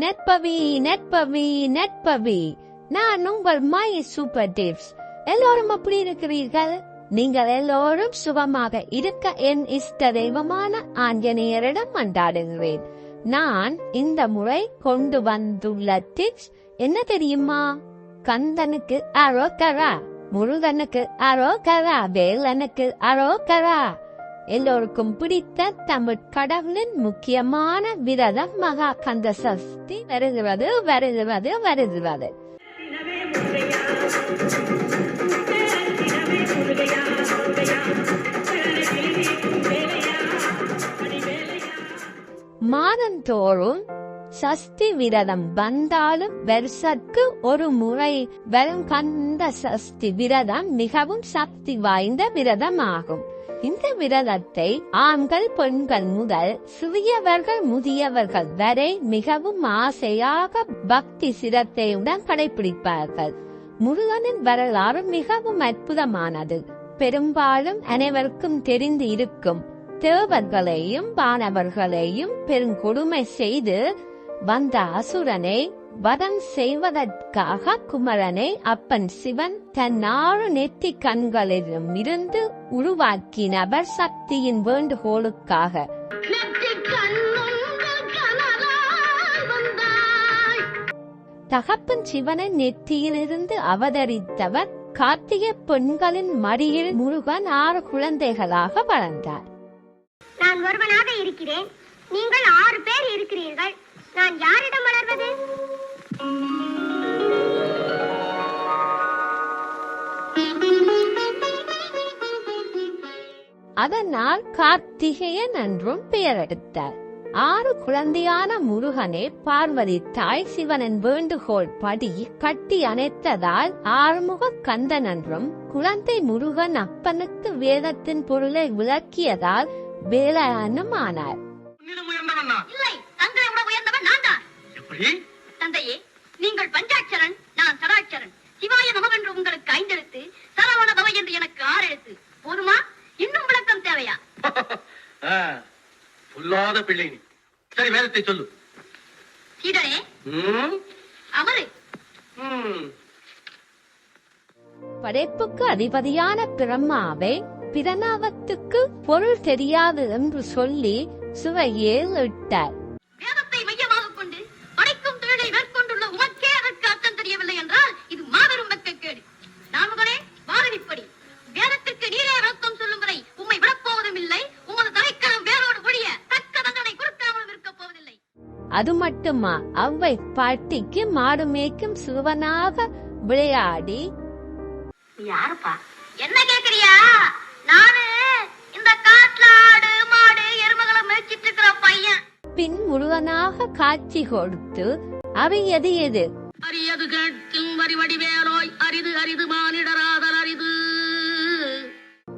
நெற்பவி நெற்பவி நெற்பவி நான் உங்கள் my super tips. எல்லோரும் அப்படி இருக்கிறீர்கள்? நீங்கள் எல்லோரும் சுகமாக இருக்க என் இஷ்ட தெய்வமான ஆஞ்சநேயரிடம் மன்றாடுகிறேன். நான் இந்த முறை கொண்டு வந்துள்ள டிப்ஸ் என்ன தெரியுமா? கந்தனுக்கு அரோகரா முருகனுக்கு அரோகரா வேலனுக்கு அரோகரா. எல்லோருக்கும் பிடித்த தமிழ் கடவுளின் முக்கியமான விரதம் மகா கந்த சஷ்டி. வருகிறது வருகிறது வருகிறது. மாதந்தோறும் சஷ்டி விரதம் வந்தாலும் வருஷத்துக்கு ஒரு முறை வரும் கந்த சஷ்டி விரதம் மிகவும் சக்தி வாய்ந்த விரதமாகும். இந்த விரதத்தை ஆண்கள் பெண்கள் முதல் சிறியவர்கள் முதியவர்கள் வரை மிகவும் ஆசையாக பக்தி சிரத்தையுடன் கடைபிடிப்பார்கள். முருகனின் வரலாறு மிகவும் அற்புதமானது. பெரும்பாலும் அனைவருக்கும் தெரிந்து இருக்கும் தேவர்களையும் பானவர்களையும் பெருங்கொடுமை செய்து வந்த அசுரனை வதம் செய்வதற்காக குமரனை அப்பன் சிவன் தன் ஆறு நெத்தி கண்களிலும் இருந்து உருவாக்கினவர் சக்தியின் வேண்டுகோளுக்காக. தகப்பன் சிவனின் நெற்றியிலிருந்து அவதரித்தவர் கார்த்திகை பெண்களின் மடியில் முருகன் ஆறு குழந்தைகளாக வளர்ந்தார். நான் ஒருவனாக இருக்கிறேன். நீங்கள் ஆறு பேர் இருக்கிறீர்கள். நான் யாரிடம் வளர்வது அதனால் கார்த்திகேயன் என்றும் பெயரெடுத்தார். ஆறு குழந்தையான முருகனே பார்வதி தாய் சிவனின் வேண்டுகோள் படி கட்டி அணைத்ததால் ஆறுமுக கந்தன் என்றும் குழந்தை முருகன் அப்பனுக்கு வேதத்தின் பொருளை விளக்கியதால் வேலையானும் ஆனார். தங்களை விட உயர்ந்தவன் நான் தான். எப்படி? தந்தையே நீங்கள் பஞ்சாட்சரன் நான் சடாட்சரன் சிவாய நமவென்று உங்களுக்கு ஐந்தெழுத்து சரவண பவ என்று எனக்கு ஆறு எழுத்து போதுமா? இன்னும் விளக்கம் தேவையா? ஆ, பொல்லாத பிள்ளை நீ. சரி வேதத்தை சொல்லு. அமரு. ம். படைப்புக்கு அதிபதியான பிரம்மாவை பிரணவத்துக்கு பொருள் தெரியாது என்று சொல்லி சுவையில் இட்டார். அது மட்டுமா? அவ்வை பாட்டிக்கு மாடு மேய்க்கும் சிறுவனாக விளையாடி. யாருப்பா? என்ன கேக்குறியா? நானு இந்த காட்டுல ஆடு மாடு எருமகளை மேய்ச்சிட்டு இருக்கிற பையன். பின் முருகனாக காட்சி கொடுத்து அவை எது எது? அரியது கேட்கும் வரி வடிவேலோய் அரிது அரிது மானிடராதல் அரிது.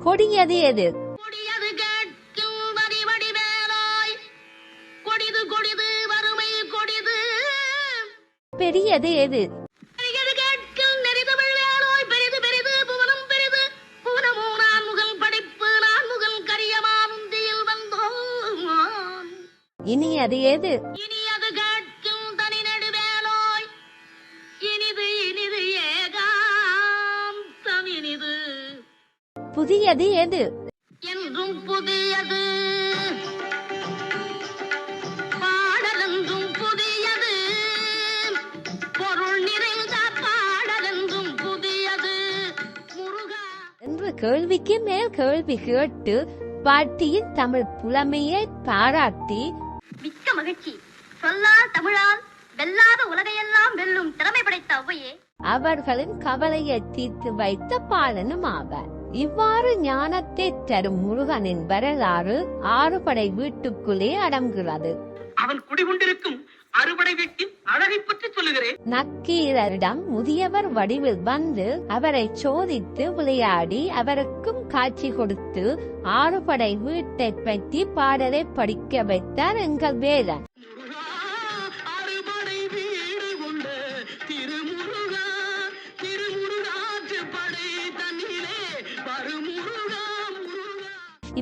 கொடியது எது? முகல் கரியமானுந்தியில் வந்தோம் இனியது எது? இனி அது கேட்கும் தனி நெடுவேலோய் இனிது இனிது ஏகாந்தம் இனிது புதியது எது? என்றும் புதியது. கேள்விக்கு மேல் கேள்வி கேட்டு பாட்டியின் தமிழ் புலமையை பாராட்டி. மிக்க மகிழ்ச்சி. சொல்லால் தமிழால் வெல்லாத உலகையெல்லாம் வெல்லும் திறமை படைத்த ஔவையே. அவர்களின் கவலையை தீர்த்து வைத்த பாலனும் ஆவார். இவ்வாறு ஞானத்தை தரும் முருகனின் வரலாறு ஆறுபடை வீட்டுக்குள்ளே அடங்குகிறது. அவன் குடிகொண்டிருக்கும் அறுபடை வீட்டின் அழகை பற்றி சொல்லுகிறேன். நக்கீரரிடம் முதியவர் வடிவில் வந்து அவரை சோதித்து விளையாடி அவருக்கும் காட்சி கொடுத்து ஆறுபடை வீட்டை பற்றி பாடலை படிக்க வைத்தார் எங்கள் வேலன்.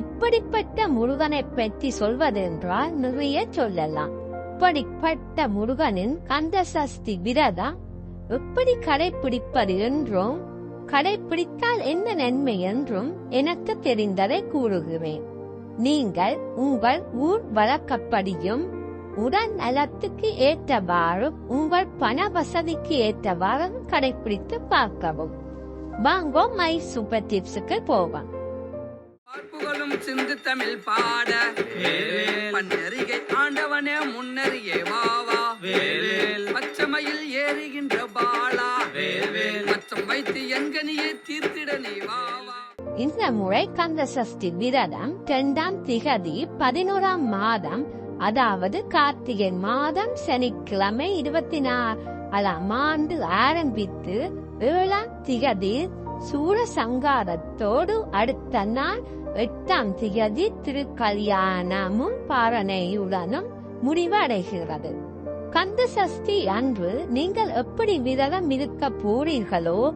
இப்படிப்பட்ட முருகனை பற்றி சொல்வதென்றால் நிறைய சொல்லலாம். அப்படிப்பட்ட முருகனின் கந்த சஷ்டி விரதம் எப்படி கடைபிடிப்பது என்றும் கடைபிடித்தால் என்ன நன்மை என்றும் எனக்கு தெரிந்ததை கூறுகிறேன். நீங்கள் உங்கள் ஊர் வழக்கப்படியும் உடல் நலத்துக்கு ஏற்றவாறும் உங்கள் பண வசதிக்கு ஏற்றவாறும் கடைபிடித்து பார்க்கவும். வாங்கோ மை சூப்பர் டிப்ஸுக்கு போவோம் பார்ப்புகளும் சிந்து தமிழ் பாட. பன்னறிகை ஆண்டவனே முன்னறியே வாவா பச்சமையில் ஏறுகின்ற பாலா. பச்சம் வைத்து எங்கனியே தீர்த்திட நீ வாவா இந்த முறை கந்த சஷ்டி விரதம் இரண்டாம் திகதி பதினோராம் மாதம் அதாவது கார்த்திகை மாதம் சனிக்கிழமை இருபத்தி நாலாம் ஆண்டு ஆரம்பித்து ஏழாம் திகதி சூர சங்காரத்தோடு அடுத்த நாள் எட்டாம் திகதி திருக்கல்யாணமும் பாரணையுடனும் முடிவடைகிறது. கந்த சஷ்டி அன்று நீங்கள் எப்படி விரதம் இருக்க போறீர்களோ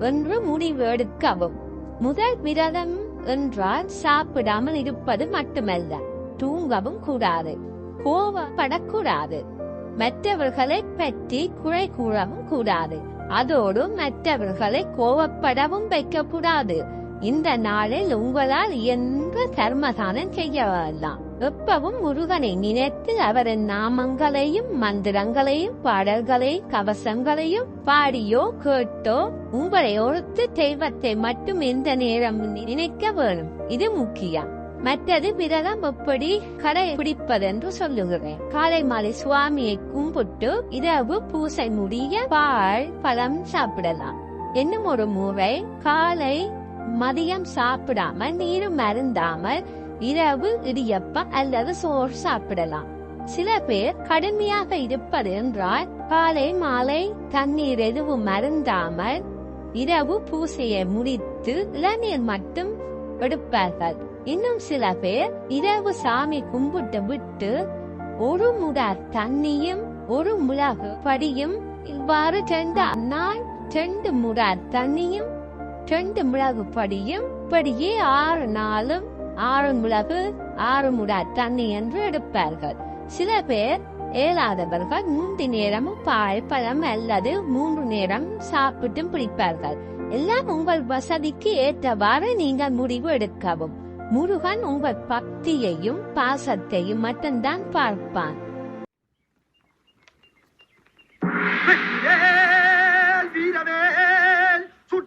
என்று முடிவெடுக்கவும். முதல் விரதம் என்றால் சாப்பிடாமல் இருப்பது மட்டுமல்ல தூங்கவும் கூடாது கோவப்படக்கூடாது. மற்றவர்களை பற்றி குறை கூறவும் கூடாது. அதோடு மற்றவர்களை கோவப்படவும் வைக்கக்கூடாது. இந்த நாளில் உங்களால் என்ற தர்மதானம் செய்யலாம். எப்பவும் முருகனை நினைத்து அவரின் நாமங்களையும் மந்திரங்களையும் பாடல்களையும் கவசங்களையும் பாடியோ கேட்டோ உங்களை ஒருத்து தெய்வத்தை மட்டும் எந்த நேரம் நினைக்க வேணும்? இது முக்கியம். மற்றது பிறகம் எப்படி கடைபிடிப்பதென்று சொல்லுகிறேன். காலை மாலை சுவாமியை கும்பிட்டு இரவு பூசை முடிய பால் பழம் சாப்பிடலாம். என்னும் ஒரு முறை காலை மதியம் சாப்பிடாமல் நீரும் மருந்தாமல் இரவு இடியப்பம் அல்லது சோறு சாப்பிடலாம். சில பேர் கடுமையாக இருப்பது என்றால் காலை மாலை தண்ணீர் எதுவும் மருந்தாமல் இரவு பூசையை முடித்து இளநீர் மட்டும் எடுப்பார்கள். இன்னும் சில பேர் இரவு சாமி கும்பிட்டு விட்டு ஒரு முடார் தண்ணியும் ஒரு முழகு படியும் இவ்வாறு ரெண்டு நாள் ரெண்டு முடார் தண்ணியும் ரெண்டு மிளகு படியும் இப்படியே ஆறு நாளும் ஆறு மிளகு ஆறு முடா தண்ணி என்று எடுப்பார்கள். சில பேர் ஏலாதவர்கள் மூன்று நேரமும் பால் பழம் அல்லது மூன்று நேரம் சாப்பிட்டும் பிடிப்பார்கள். எல்லாம் உங்கள் வசதிக்கு ஏற்றவாறு நீங்கள் முடிவு எடுக்கவும். முருகன் உங்கள் பக்தியையும் பாசத்தையும் மட்டும்தான் பார்ப்பான்.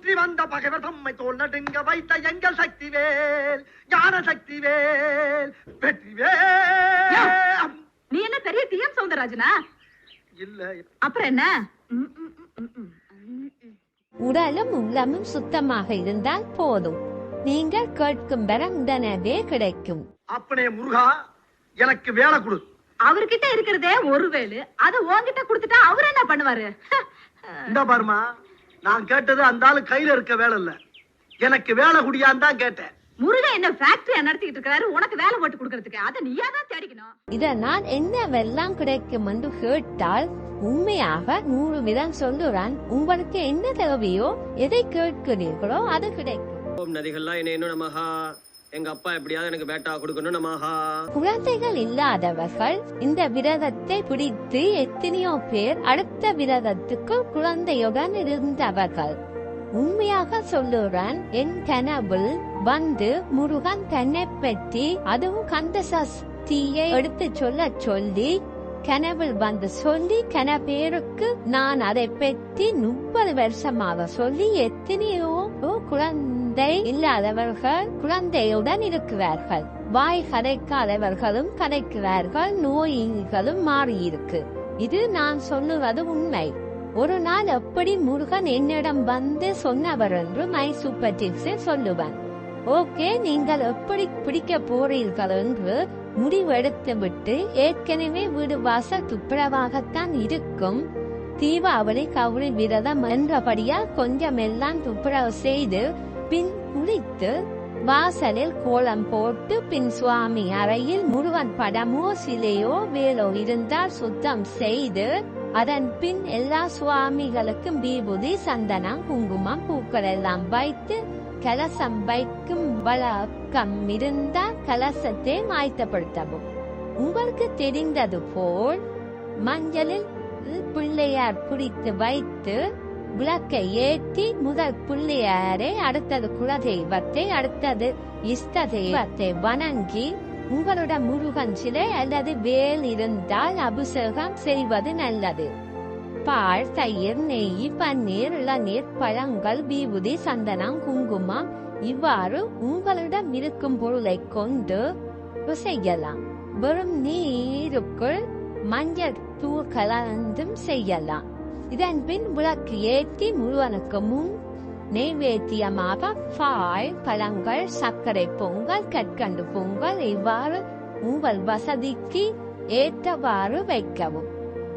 சுற்றி வந்த பகைவர் தம்மை தோல் நடுங்க வைத்த எங்கள் சக்திவேல் ஞான சக்திவேல் வெற்றிவேல். நீ என்ன பெரிய டிஎம் சவுந்தரராஜனா? இல்ல அப்புறம் என்ன? உடலும் உள்ளமும் சுத்தமாக இருந்தால் போதும். நீங்கள் கேட்கும் வரம் உடனே கிடைக்கும். அப்பனே முருகா எனக்கு வேலை கொடு. அவர்கிட்ட இருக்கிறதே ஒரு வேலு. அது உன்கிட்ட கொடுத்துட்டா அவர் என்ன பண்ணுவாரு? இந்த பாருமா நான் கேட்டது அந்த ஆளு கையில இருக்க வேலை இல்ல. எனக்கு வேலை குடியான்னு தான் கேட்டேன். முருகன் என்ன ஃபேக்டரியா நடத்திட்டு இருக்காரு? உனக்கு வேலை போட்டு கொடுக்கறதுக்கு. அதை நீயா தான் தேடிக்கணும். இதனால் என்னவெல்லாம் கிடைக்கும் என்று கேட்டால் உண்மையாக நூறு விதம் சொல்லுறான். உங்களுக்கு என்ன தேவையோ எதை கேட்கிறீர்களோ அது கிடைக்கும். ஓம் நதிகள்லாம் என்ன நமஹா. எங்க அப்பா எப்படியாவது எனக்கு வேட்டா கொடுக்கணும் நமஹா குழந்தைகள் இல்லாதவர்கள் இந்த விரதத்தை பிடித்து எத்தனையோ பேர் அடுத்த விரதத்துக்கு குழந்தையுடன் இருந்தவர்கள். உண்மையாக சொல்லுறேன் என் கனவில் வந்து முருகன் தன்னை பற்றி அதுவும் கந்த சஷ்டியை எடுத்து சொல்ல சொல்லி கனவில் வந்து சொல்லி கன பேருக்கு நான் அதை பற்றி முப்பது வருஷமாக சொல்லி எத்தனையோ குழந்தை இல்லாதவர்கள் குழந்தையுடன் இருக்கிறார்கள் வாய் கதைக்காதவர்களும் கதைக்கிறார்கள் நோய்களும் மாறியிருக்கு. இது நான் சொல்லுவது உண்மை. ஒரு நாள் எப்படி முருகன் என்னிடம் வந்து சொன்னவர் என்று மை சூப்பர் டிப்ஸில் சொல்லுவேன். ஓகே நீங்கள் எப்படி பிடிக்க போறீர்கள்? என்று முடிவெடுத்து விட்டு ஏற்கனவே வீடு வாசல் துப்புரவாகத்தான் இருக்கும். தீபாவளி கவுரி விரதம் என்றபடியால் கொஞ்சம் எல்லாம் துப்புரவு செய்து பின் குளித்து வாசலில் கோலம் போட்டு பின் சுவாமி அறையில் முருகன் படமோ சிலையோ வேலோ இருந்தால் சுத்தம் செய்து அதன் பின் எல்லா சுவாமிகளுக்கும் விபூதி சந்தனம் குங்குமம் பூக்கள் எல்லாம் வைத்து கலசம் வைக்கும் வழக்கம் இருந்தால் கலசத்தை மாய்த்தப்படுத்தவும். உங்களுக்கு தெரிந்தது போல் மஞ்சளில் பிள்ளையார் பிடித்து வைத்து விளக்கை ஏற்றி முதல் பிள்ளையாரை அடுத்தது குலதெய்வத்தை அடுத்தது இஷ்ட தெய்வத்தை வணங்கி உங்களோட முருகன் சிலை அல்லது வேல் இருந்தால் அபிஷேகம் செய்வது நல்லது. பால் தயிர் நெய் பன்னீர் இளநீர் பழங்கள் விபூதி சந்தனம் குங்குமம் இவ்வாறு உங்களிடம் இருக்கும் பொருளை கொண்டு செய்யலாம். வெறும் நீருக்குள் மஞ்சள் தூள் கலந்தும் செய்யலாம். இதன் பின் விளக்கு ஏற்றி முருகனுக்கு முன் நெய்வேத்தியமாக பால் பழங்கள் சர்க்கரை பொங்கல் கற்கண்டு பொங்கல் இவ்வாறு உங்கள் வசதிக்கு ஏற்றவாறு வைக்கவும்.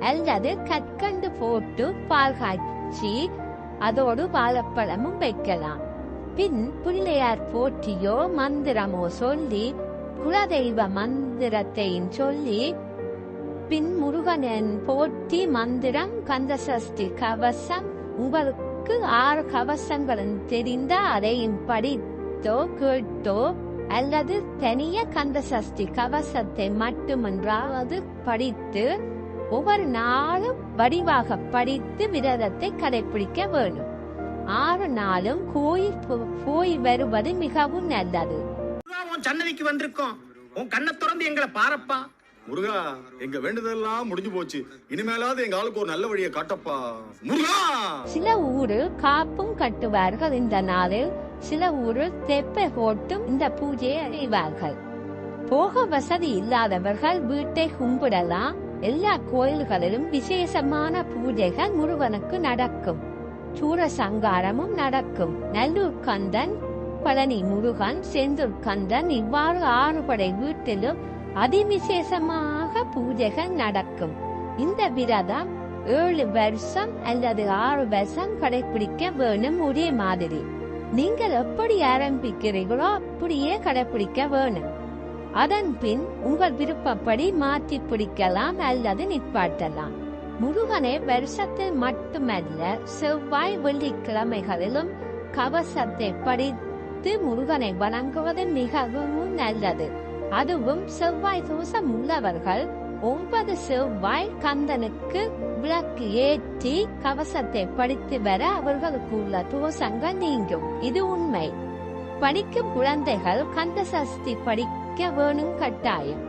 அல்லது கற்கண்டு போட்டு பால் காய்ச்சி அதோடு வாழைப்பழமும் வைக்கலாம். பின் பிள்ளையார் போற்றியோ மந்திரமோ சொல்லி குலதெய்வ மந்திரத்தையும் சொல்லி பின் முருகனின் போற்றி மந்திரம் கந்தசஷ்டி கவசம். உங்களுக்கு ஆறு கவசங்களும் தெரிந்த அதையும் படித்தோ கேட்டோ அல்லது தனிய கந்தசஷ்டி கவசத்தை மட்டுமன்றாவது படித்து ஒவ்வொரு நாளும் வடிவாக படித்து விரதத்தை கடைபிடிக்க வேண்டும். ஆறு நாளும் கோயில் போ- போய் வருவது மிகவும் நல்லது. உன் சன்னதிக்கு வந்திருக்கோம். உன் கண்ணை திறந்து எங்களை பாரப்பா. முருகா எங்க வேண்டுதெல்லாம் முடிஞ்சு போச்சு. இனிமேலாவது எங்க ஆளுக்கு ஒரு நல்ல வழியை காட்டப்பா. முருகா! சில ஊரில் காப்பும் கட்டுவார்கள் இந்த நாளில். சில ஊரில் தெப்பை போட்டும் இந்த பூஜையை அறிவார்கள் போக வசதி இல்லாதவர்கள் வீட்டை கும்பிடலாம். எல்லா கோயில்களிலும் விசேஷமான பூஜைகள் முருகனுக்கு நடக்கும். சூர சங்காரமும் நடக்கும். நல்லூர் கந்தன் பழனி முருகன் செந்தூர் கந்தன் இவ்வாறு ஆறுபடை வீட்டிலும் அதிவிசேஷமாக பூஜைகள் நடக்கும். இந்த விரதம் ஏழு வருஷம் அல்லது ஆறு வருஷம் கடைபிடிக்க வேணும் ஒரே மாதிரி. நீங்கள் எப்படி ஆரம்பிக்கிறீர்களோ அப்படியே கடைபிடிக்க வேணும். அதன் பின் உங்கள் விருப்பப்படி மாற்றி பிடிக்கலாம் அல்லது நிற்பாட்டலாம் முருகனை வருஷத்தில் மட்டுமல்ல செவ்வாய் வெள்ளிக்கிழமைகளிலும் கவசத்தை படித்து முருகனை வணங்குவது மிகவும் நல்லது. அதுவும் செவ்வாய் தோஷம் உள்ளவர்கள் ஒன்பது செவ்வாய் கந்தனுக்கு விளக்கு ஏற்றி கவசத்தை படித்து வர அவர்களுக்கு உள்ள தோஷங்கள் நீங்கும். இது உண்மை. படிக்கும் குழந்தைகள் கந்த சஷ்டி படிக்க வேணும் கட்டாயம்.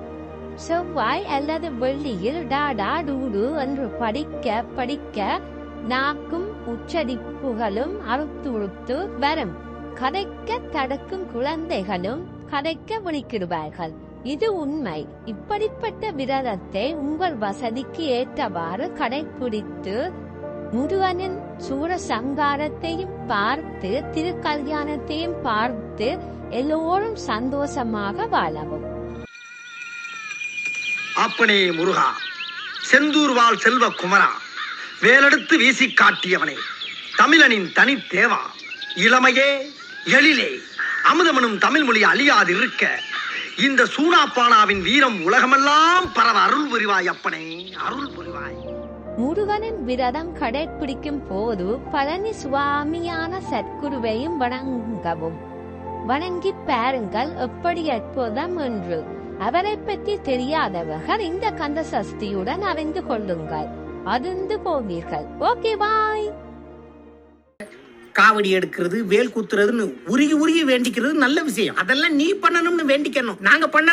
செவ்வாய் அல்லது வெள்ளியில் டாடா டூடு என்று படிக்க படிக்க நாக்கும் உச்சரிப்புகளும் அறுத்துறுத்து வரும். கதைக்க தடுக்கும் குழந்தைகளும் கதைக்க விழிக்கிடுவார்கள் இது உண்மை. இப்படிப்பட்ட விரதத்தை உங்கள் வசதிக்கு ஏற்றவாறு கடைபிடித்து முருகனின் சூர சங்காரத்தையும் பார்த்து திருக்கல்யாணத்தையும் பார்த்து எல்லோரும் சந்தோஷமாக வாழவும். அப்பனே முருகா செந்தூர் வாழ் செல்வ குமரா வேலெடுத்து வீசி காட்டியவனே தமிழனின் தனித்தேவா இளமையே எழிலே. அமுதமனும் தமிழ் மொழி அழியாது இருக்க இந்த சூனாப்பானாவின் வீரம் உலகமெல்லாம் பரவ அருள் புரிவாய் அப்பனே அருள் புரிவாய். முருகனின் விரதம் கடைபிடிக்கும் போது பழனி சுவாமியான சத்குருவையும் வணங்கவும். வணங்கி பாருங்கள் எப்படி அற்புதம் என்று. அவரை பற்றி தெரியாதவர்கள் இந்த கந்த சஷ்டியுடன் அறிந்து கொள்ளுங்கள். அதிர்ந்து போவீர்கள். Okay bye. காவடி எடுக்கிறது வேல் குத்துறதுன்னு உருகி உருகி வேண்டிக்கிறது நல்ல விஷயம். அதெல்லாம் நீ பண்ணணும்னு வேண்டிக்கணும். நாங்க பண்ண